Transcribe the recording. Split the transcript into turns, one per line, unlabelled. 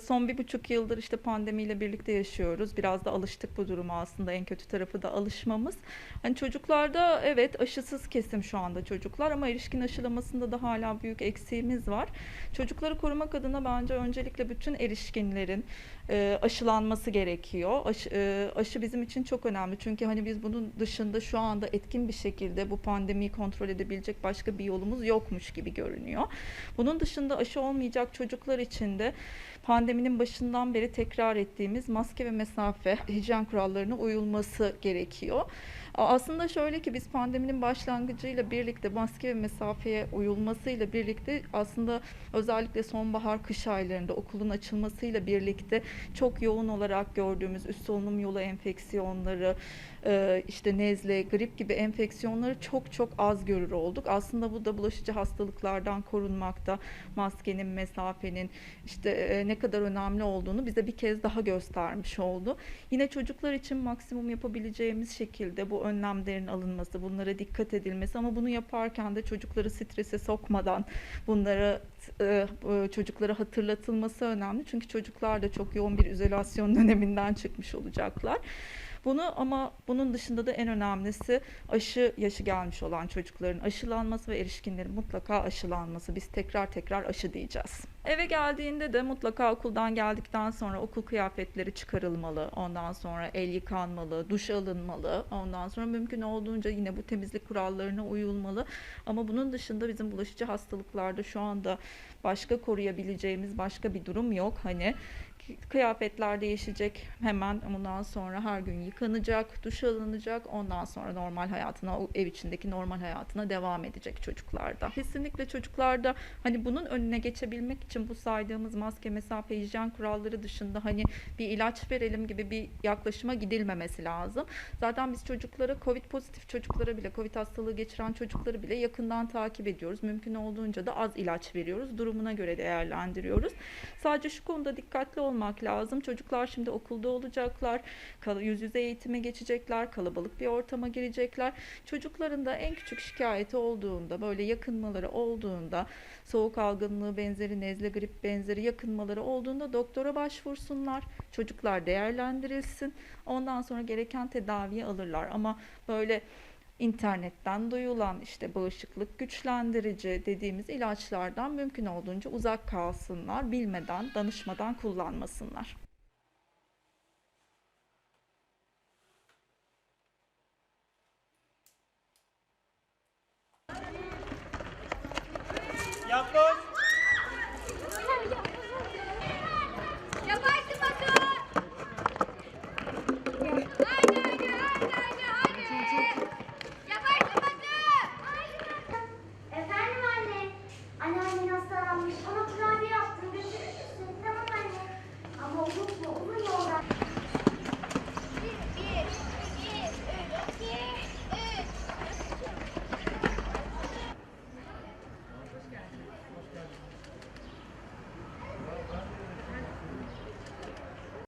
Son bir buçuk yıldır işte pandemiyle birlikte yaşıyoruz. Biraz da alıştık bu duruma aslında. En kötü tarafı da alışmamız. Hani çocuklarda evet aşısız kesim şu anda çocuklar ama erişkin aşılamasında da hala büyük eksiğimiz var. Çocukları korumak adına bence öncelikle bütün erişkinlerin e, aşılanması gerekiyor. Aşı, e, aşı bizim için çok önemli. Çünkü hani biz bunun dışında şu anda etkin bir şekilde bu pandemiyi kontrol edebilecek başka bir yolumuz yokmuş gibi görünüyor. Bunun dışında aşı olmayacak çocuklar için de pandeminin başından beri tekrar ettiğimiz maske ve mesafe hijyen kurallarına uyulması gerekiyor. Aslında şöyle ki biz pandeminin başlangıcıyla birlikte maske ve mesafeye uyulmasıyla birlikte aslında özellikle sonbahar kış aylarında okulun açılmasıyla birlikte çok yoğun olarak gördüğümüz üst solunum yolu enfeksiyonları, e, işte nezle, grip gibi enfeksiyonları çok çok az görür olduk. Aslında bu da bulaşıcı hastalıklardan korunmakta, maskenin, mesafenin işte e, ne kadar önemli olduğunu bize bir kez daha göstermiş oldu. Yine çocuklar için maksimum yapabileceğimiz şekilde bu önlemlerin alınması, bunlara dikkat edilmesi ama bunu yaparken de çocukları strese sokmadan bunları e, e, çocuklara hatırlatılması önemli. Çünkü çocuklar da çok yoğun bir izolasyon döneminden çıkmış olacaklar. Bunu ama bunun dışında da en önemlisi aşı yaşı gelmiş olan çocukların aşılanması ve erişkinlerin mutlaka aşılanması. Biz tekrar tekrar aşı diyeceğiz. Eve geldiğinde de mutlaka okuldan geldikten sonra okul kıyafetleri çıkarılmalı. Ondan sonra el yıkanmalı, duş alınmalı. Ondan sonra mümkün olduğunca yine bu temizlik kurallarına uyulmalı. Ama bunun dışında bizim bulaşıcı hastalıklarda şu anda başka koruyabileceğimiz başka bir durum yok. Hani kıyafetler değişecek hemen bundan sonra her gün yıkanacak, duş alınacak. Ondan sonra normal hayatına, o ev içindeki normal hayatına devam edecek çocuklarda. Kesinlikle çocuklarda hani bunun önüne geçebilmek için bu saydığımız maske, mesafe, hijyen kuralları dışında hani bir ilaç verelim gibi bir yaklaşıma gidilmemesi lazım. Zaten biz çocuklara Covid pozitif çocuklara bile Covid hastalığı geçiren çocukları bile yakından takip ediyoruz. Mümkün olduğunca da az ilaç veriyoruz. Durumuna göre değerlendiriyoruz. Sadece şu konuda dikkatli olmak lazım. Çocuklar şimdi okulda olacaklar. Yüz yüze eğitime geçecekler. Kalabalık bir ortama girecekler. Çocukların da en küçük şikayeti olduğunda, böyle yakınmaları olduğunda, soğuk algınlığı benzeri, nezle grip benzeri yakınmaları olduğunda doktora başvursunlar. Çocuklar değerlendirilsin. Ondan sonra gereken tedaviyi alırlar. Ama böyle internetten duyulan işte bağışıklık güçlendirici dediğimiz ilaçlardan mümkün olduğunca uzak kalsınlar. Bilmeden, danışmadan kullanmasınlar.